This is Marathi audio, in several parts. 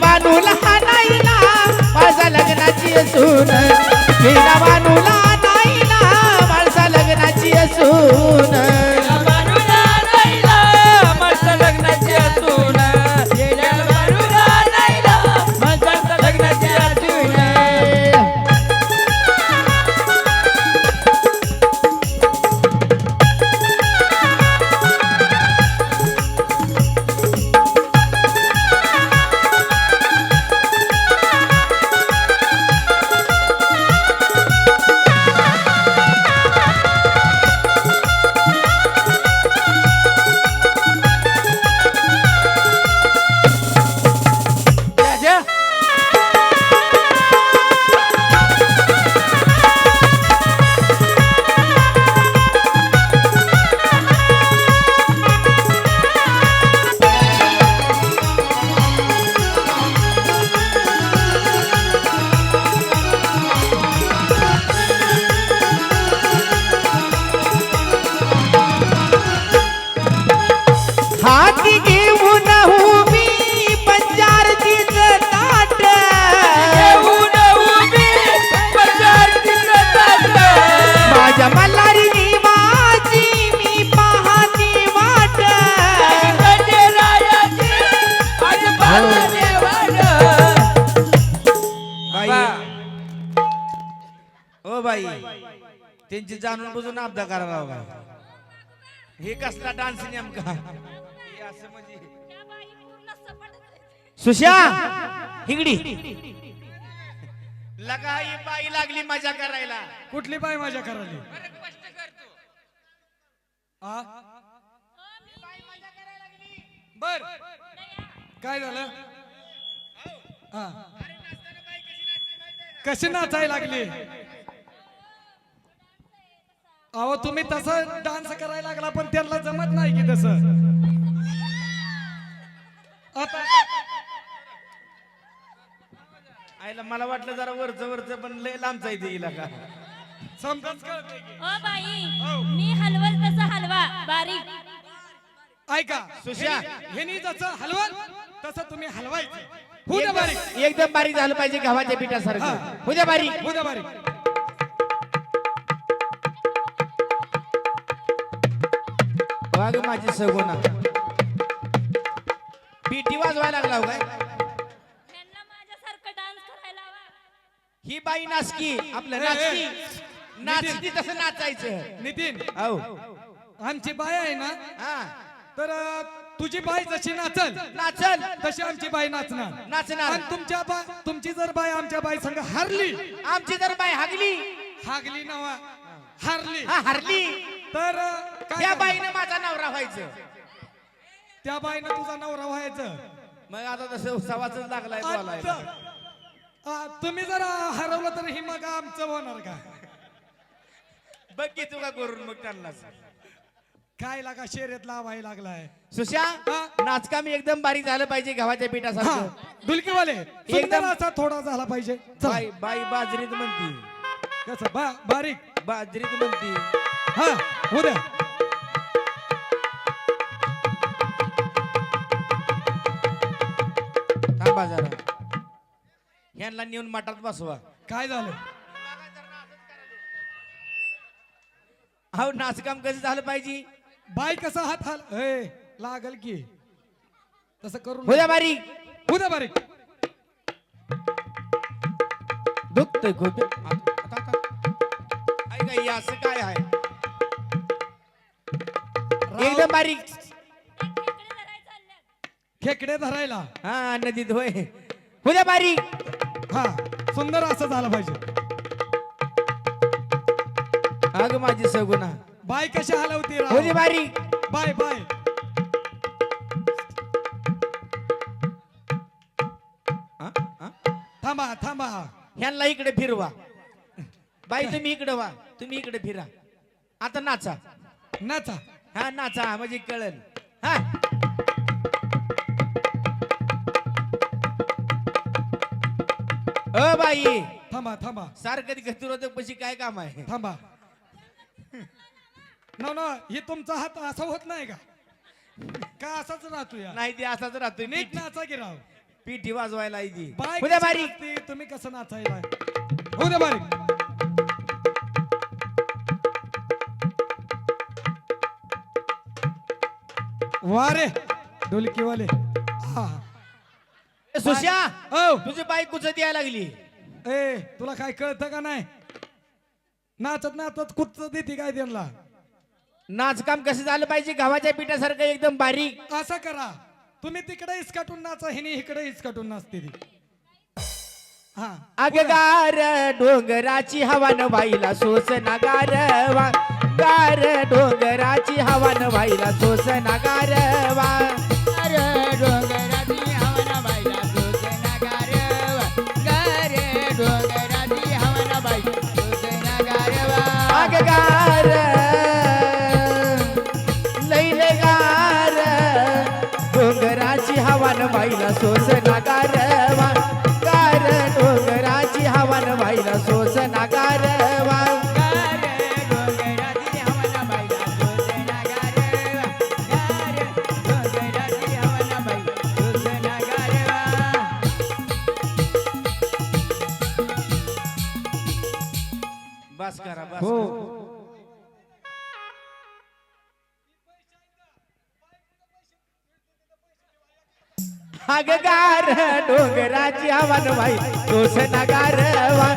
बानूला नाईला माझा लग्नाची असून मीना बानूला त्यांची जाणून बुजून अपदा करायला हवा हे कसला डान्स नेमका? हे असं म्हणजे सुशा हिगडी. लगा ही बाई लागली मजा करायला. कुठली बाई माझ्या करायली? आ? बर. काय झालं? हा. कशी नाचायला लागली? अहो तुम्ही तसं डान्स करायला लागला पण त्यांना जमत नाही की तसं. आता आईला मला वाटलं जरा वरच वरच पण लय लांबचा इथे गेला का समजाच कळतंय की. ओ बाई मी हलवल तसं हलवा बारीक. ऐका सुशा. ह्यानी जसं हलवाल तसं तुम्ही हलवायचं. हो ना बारीक एकदम एकदम बारीक झालं पाहिजे गव्हाच्या पिठासारखं. हा. उद्या बारीक हो ना बारीक वाघ माझी सगुना पिठी वाजवायला लागला हो काय? ही बाई नाचकी आपलं नाचकी. नाचकी तसं नाचायचं. नितीन. हो आमची बाय आहे ना? हा. तर तुझी बाई जशी नाचल नाचल. तशी आमची बाई नाचणार. नाचणार. आणि तुमच्या बा तुमची जर बाई आमच्या बाई संग हारली आमची जर बाई हागली. हागली नवा हारली. हा हरली. तर त्या? बाईनं माझा नवरा व्हायचं. त्या बाईनं तुझा नवरा व्हायचं. मग आता तसं सवाच लागलाय बोलायला. तुम्ही जर हरवलं तर ही मग आमचं होणार का? बघ की तुका करून मग त्यांना काय लागा शर्यत लावायला लागलाय. सुशा हा? नाचका मी एकदम बारीक झालं पाहिजे गव्हाच्या हा पिठासारखं डुलकीवाले एकदम- असा थोडा झाला पाहिजे. चल. बाई बाई बाजरीत म्हणती. कसं बा बारीक? बाजरीत म्हणती. हा उद्या थांबा जरा. नेऊन मठात बसवा. काय झालं? हो नाचकाम कसं झालं पाहिजे? बाई कसा हात हाल ए लागल की. तसं करून उद्या बारीक उद्या बारीक दुखतंय खूप. ऐका हे असं काय आहे? एकदम बारीक. खेकडे धरायला. हा नदीत होय. उद्या बारीक. हा सुंदर असं झालं पाहिजे. अग माझी सगुना बाय कशी हलवती राव? होली बारीक. Bye bye. हा? हा? थांबा थांबा. ह्यांना इकडे फिरवा. बाई तुम्ही इकडे वा. तुम्ही इकडे फिरा. आता नाचा. नाचा. हा नाचा म्हणजे कळल हा. अ बाई. थांबा थांबा. सारखं गतिरोधक पशी काय काम आहे? थांबा. न न हे तुमचा हात असा होत नाही का? का असाच राहतो या नाही ते असाच राहतोय. नीट नाचा की राव. पिठी वाजवायला बारीक. तुम्ही कसं नाचायला? उद्या बारीक वारे ढोलकीवाले. हा. ए, सुश्या औ तुझी बाईक कुच द्यायला लागली. ए तुला काय कळतं का नाही? नाचत नाचत कुठच देते काय त्यांना? नाचकाम कसं झालं पाहिजे? गव्हाच्या पिठासारखं एकदम बारीक. असं करा. तुम्ही तिकडे इसकाटून नाचा हिने इकडे इसकाटून नाचते ती. हा. अगगार डोंगराची हवान व्हायला सोस गारवा गार डोंगराची हवान व्हायला सोस गारवा बस करा बस हो. अगगार डोंगराची हवन बाई सोसना गारवा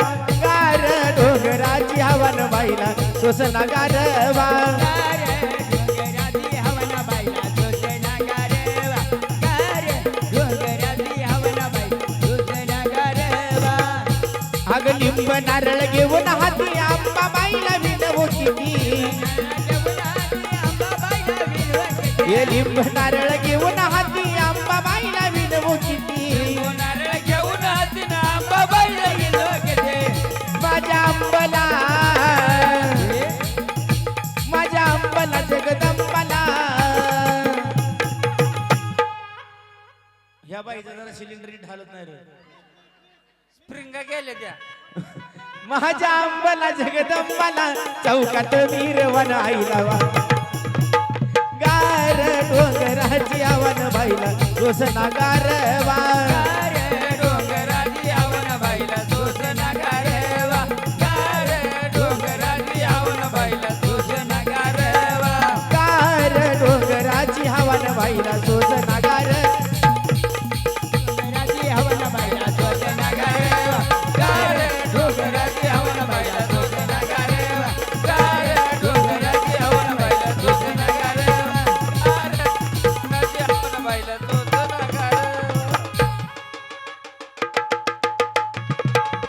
गार डोंगराची हवन बाईला. सोसना गारवा गारे डोंगराची हवन बाईला. सोसना गारवा गारे डोंगराची हवन बाईला. सोसना गारवा अग लिंब नारळ घेऊन हे लिंब नारळ घेऊन हाती आंबा बाईला विनवो किती नारळ घेऊन हातीनं अंबाबाईला गेलो गेले. माझ्या आंबला माझ्या आंबला जगदंबाला. ह्या बाईचा जरा सिलेंडर ढालत नाही रे. स्प्रिंगा गेले त्या. माझ्या आंबला जगदंबाला चौकात वीरवन आईला गार डोंगराची आवन बाईला. दोसना गारवा वा